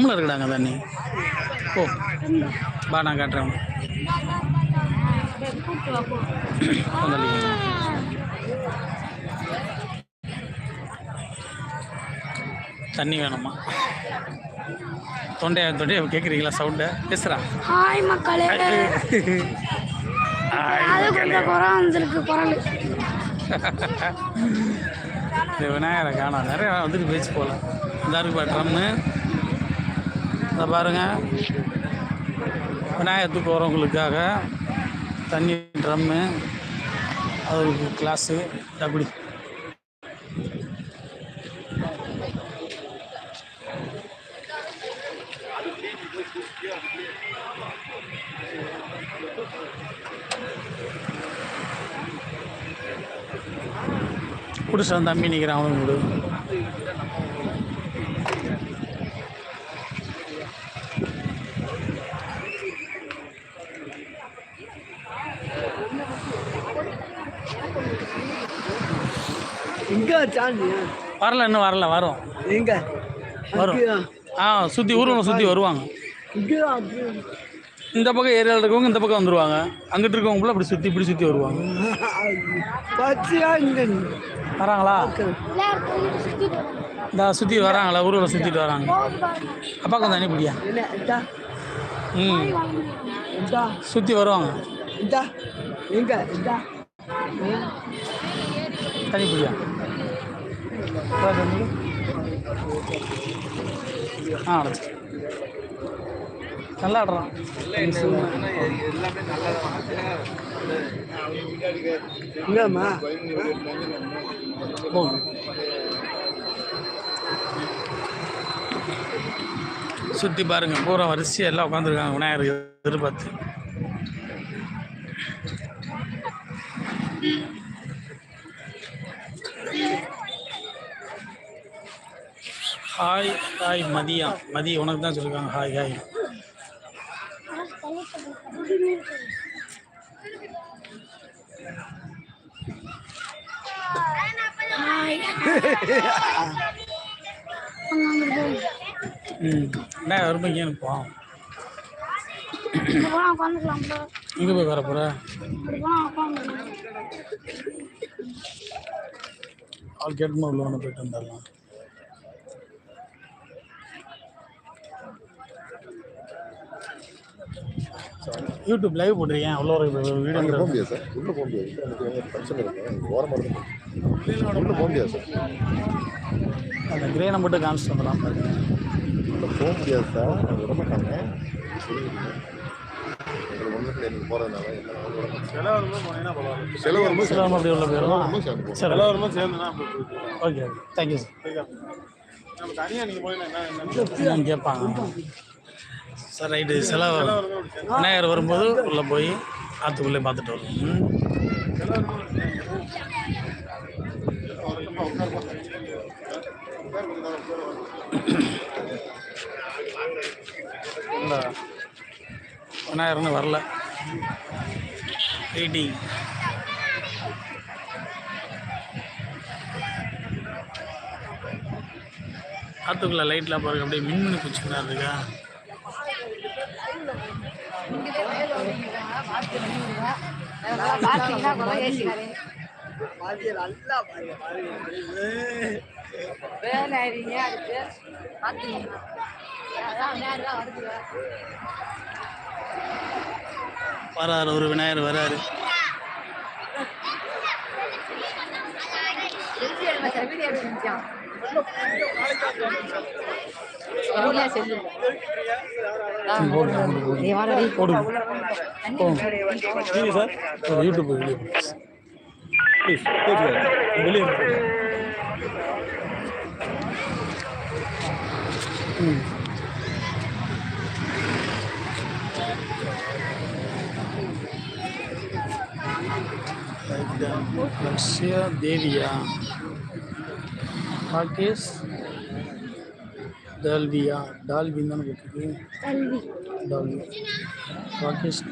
ட்ரம்மில் இருக்குடாங்க தண்ணி? ஓ பா நான் காட்டுறேன். தண்ணி வேணுமா? தொண்டையா தொண்டையா கேட்குறீங்களா சவுண்டை பேசுகிறா ஹாய் மக்களே. விநாயகரை காணோம். நிறைய வந்துட்டு போயிடுச்சு போல. இந்த இருக்கு ட்ரம்மு. இந்த பாருங்க. விநாயகத்துக்கு வரவங்களுக்காக தண்ணி ட்ரம்மு அவருக்கு கிளாஸு அப்படி குடிச்சு வந்து தம்பி நிற்கிறான் அவனுக்கு எங்க சாந்தி வரல இன்னும் வரல வரும். எங்க? வரும். ஆ சுற்றி ஊர்வலம் சுற்றி வருவாங்க. அப்படி இந்த பக்கம் ஏரியாவில் இருக்கவங்க இந்த பக்கம் வந்துருவாங்க. அங்கிட்டு இருக்கவங்க ஃபுல்லாக இப்படி சுற்றி இப்படி சுற்றி வருவாங்க. வராங்களா? இந்த சுற்றி வராங்களா? ஊர்வலம் சுற்றிட்டு வராங்க. அப்பா கொஞ்சம் தண்ணி பிடியா என்ன இதா ம். சுற்றி வருவாங்க. பிடியா ஆ அடைச்சி நல்லா ஆடுறான். என்னம்மா போகும் சுற்றி பாருங்க பூரா வரிசையாக எல்லாம் உட்காந்துருக்காங்க விநாயகர் எதிர்பார்த்து. ஹாய் ஹாய் மதியா மதி உனக்கு தான் சொல்லியிருக்காங்க ஹாய் ஹாய் ம். என்ன வரும்போது இங்கே இங்கே போய் வர போகிற ஆள் கேட்டுமா உள்ள ஒன்று போயிட்டு வந்துடலாம். யூடியூப் லைவ் போட்டிருக்கேன். உள்ள ஒரு அங்கே போக வீடியோ முடியாது சார். உள்ளே போக முடியாது. எனக்கு எங்கே ஃபங்க்ஷன் இருக்கு ஓரமாக இருக்கும் உள்ளே போக முடியாது சார். அந்த கிரேனை மட்டும் காமிச்சிட்டு வந்துடலாம். பாருங்க உள்ளே போக முடியாது சார். விட மாட்டாங்க எங்களுக்கு ஒன்றும் எனக்கு போகிறதுனால செலவு வரும்போது சில அப்படி உள்ள போயிடும் வரும்போது சேர்ந்து சரி. சேர்ந்துனா ஓகே தேங்க்யூ சார் நம்ம தனியாக நீங்கள் போய் என்ன நான் கேட்பாங்க சார் ரைட்டு செலவு. விநாயகர் வரும்போது உள்ளே போய் ஆற்றுக்குள்ளே பார்த்துட்டு வருவோம். இல்லை விநாயகர்னு வரல. வெயிட்டிங் ஆற்றுக்குள்ளே லைட்லாம் பாருங்க அப்படியே மின்மினி பூச்சிக்கினா இருக்கா? பாத்தியா நல்லா பாரு வராரு ஒரு விநாயகர் வராரு. யூடியூப் போடுங்க, போடுங்க, போடுங்க. போடுங்க. போடுங்க. நீங்க சார் ஒரு யூடியூப் வீடியோ ப்ளீஸ் வெளியே ம் லக்ஷ்ய தேவியா ராகேஷ்